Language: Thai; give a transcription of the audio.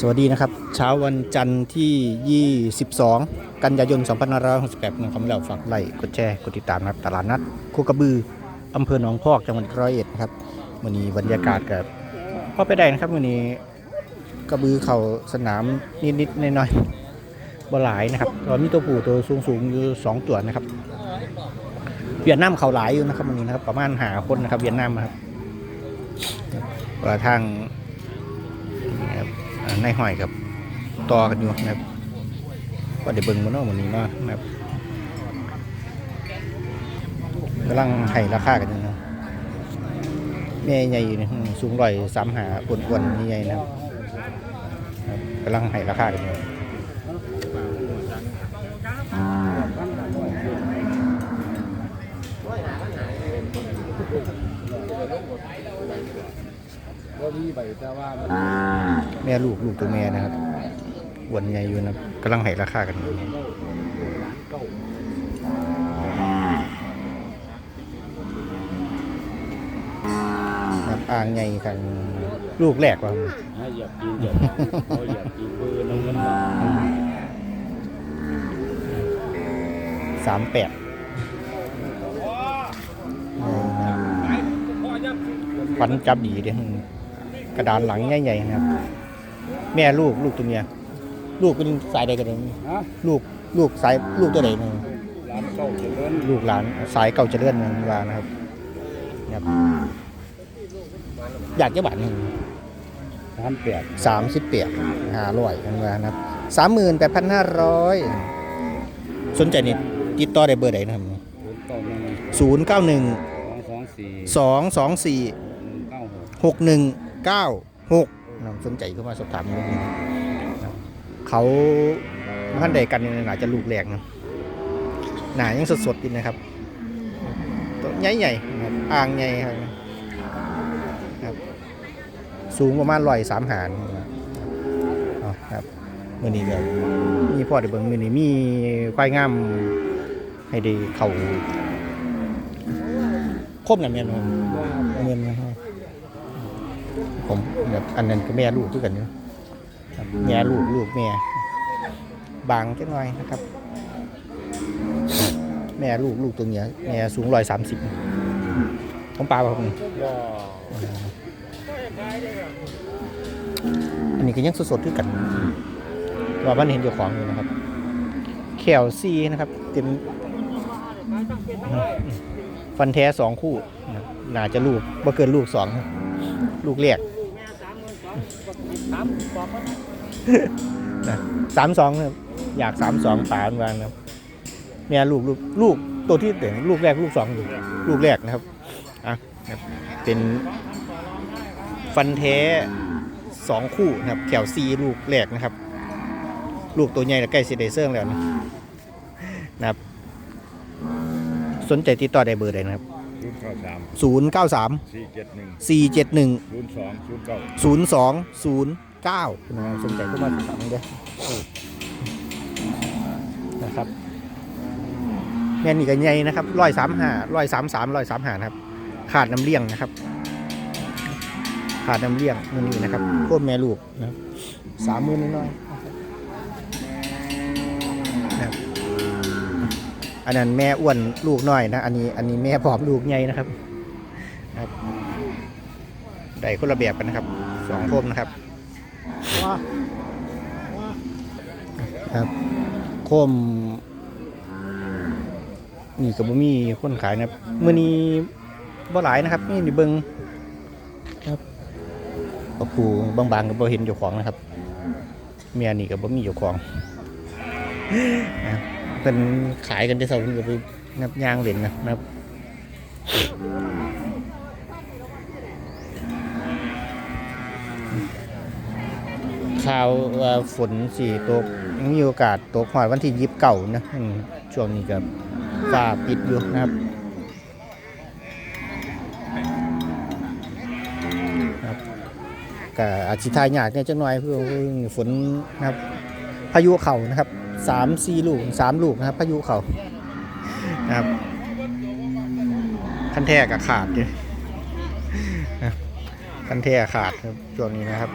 สวัสดีนะครับ เช้าวันจันทร์ที่ 22 กันยายน 2568นะครัเราฝากไลค์กดแชร์ กดติดตามนะครับตลาดนัดโคกระบืออำเภอหนองพอกจังหวัดร้อยเอ็ดนะครับวันนี้บรรยากาศกับพ่อไปได้นะครับวันนี้กระบือเข่าสนามนิดๆหน้อยๆบ่หลายนะครับเรามีตัวผู้ตัวสูงๆอยู่สองตัวนะครับเวียดนามเข่าหลายอยู่นะครับวันนี้นะครับประมาณหาคนนะครับเวียดนามนะครับว่าทาง ในห้อยกับต่อกันอยู่นะครับก็เดี๋ยวเบิ้งมันเนาะวันนี้เนาะนะครับกำลังให้ราคากันอยู่นะแม่ใหญ่อยู่นี่อืมสูงร้อยสามหาอ้วนๆใหญ่นะครับกำลังให้ราคากันอยู่ แม่ลูกลูกตัวแม่นะครับอ้วนใหญ่อยู่นะครับกำลังให้ราคากันอยู่ครับอ่างใหญ่กันลูกแรกว่าให้เหยียบกินเหยียบเขาเหยียบกินปืนน้ำเงินมาสามแปดฟันจับดีเดีย กระดานหลังใหญ่ๆนะครับ แม่ลูกลูกตัวเมียลูกเป็นสายใดกันเองฮะลูกลูกสายลูกตัวไหนนึงร้านเก่าเจริญลูกหลานสายเก่าเจริญนึงว่านะครับนะครับอยากจะบาทหนึ่งสามแปดสามสิบเปียห้าร้อยกันว่านะครับสามหมื่นแปดพันห้าร้อยสนใจนี่ติดต่อได้เบอร์ใดนะครับศูนย์เก้าหนึ่งศูนย์เก้าหนึ่งสองสองสี่สองสองสี่หนึ่ง เก้าหกนึ่งสนใจเข้ามาสอบถามนิดนึงเขาท่านใดกันเนี่ยอาจะลูกแรกนะหนายังสดๆอยู่นะครับตัวใหญ่ๆนะครับอ่างใหญ่ครับ สูงประมาณร้อยสามหานครับเมื่อนี้เดี๋ยวมีพ่อเดี๋ยวเบิ่งมื่อนี้มีควายงามให้ได้เขาครบหน่ะแม่นเมียนนะครับ ผมแบบอันนั้นก็แม่ลูกด้วยกันเนาะแม่ลูกลูกแม่บางจังหน่อยนะครับ แม่ลูกลูกตัวเนี้ยแม่สูงร้อยสามสิบของปลาครับผมก็อันนี้ก็ยังสดๆด้วยกันว่าบ้านเห็นเจ้าของอยู่นะครับแขวซีนะครับ เต็มฟันแท้สองคู่น่าจะลูกบ่เกินลูกสองครับ ลูกแรกนะสามสองครับอยากสามสองป่าอันวางนะครับเนี่ยลูกลูกลูกตัวที่แต่งลูกแรกลูกสองอยู่ลูกแรกนะครับอะเป็นฟันแท้สองคู่นะครับแขวซีลูกแรกนะครับ ลูกตัวใหญ่แล้วใกล้สิได้เสื่องแล้วนะนะครับ สนใจติดต่อได้เบอร์ใดนะครับ ศูนย์เก้าสาม0 9 3 สี่เจ็ดหนึ่ง4 7 1 ศูนย์สองศูนย์เก้า 02 09นะครับสนใจก็มาติดตามได้นะครับแม่นี่ก็ใหญ่นะครับร้อยสามห้าร้อยสามสามร้อยสามห้านะครับ ขาดน้ำเลี้ยงนะครับ ขาดน้ำเลี้ยงมือนี้นะครับโคตรแม่ลูกนะครับสามหมื่นน้อยๆ อันนั้นแม่อ้วนลูกน้อยนะ อันนี้อันนี้แม่ผอมลูกใหญ่นะครับครับได้คนละแบบกันนะครับสองโคมนะครับครับโคมนี่ก็บ่มีคนขายนะครับมื้อนี้บ่หลายนะครับนี่นี่เบิงครับปะปูบางๆก็บ่เห็นเจ้าของนะครับ เมียนี่ก็บ่มีเจ้าของนะครับ เพิ่นขายกันแต่เช้านก็ไปนับยางเล่นนะครับข่าวฝนสี่ตกยังมีโอกาสตกหอดวันที่ยิบเก่านะช่วงนี้ก็ฟ้าปิดอยู่นะครับครับก็อาจสิทายยากเนี่ยจังหน่อยเพื่อฝนนะครับ พายุเข่านะครับสามสี่ลูกสามลูกนะครับพายุเข่านะครับคันแท้กับขาดเลยคันแท้ขาดครับช่วงนี้นะครับ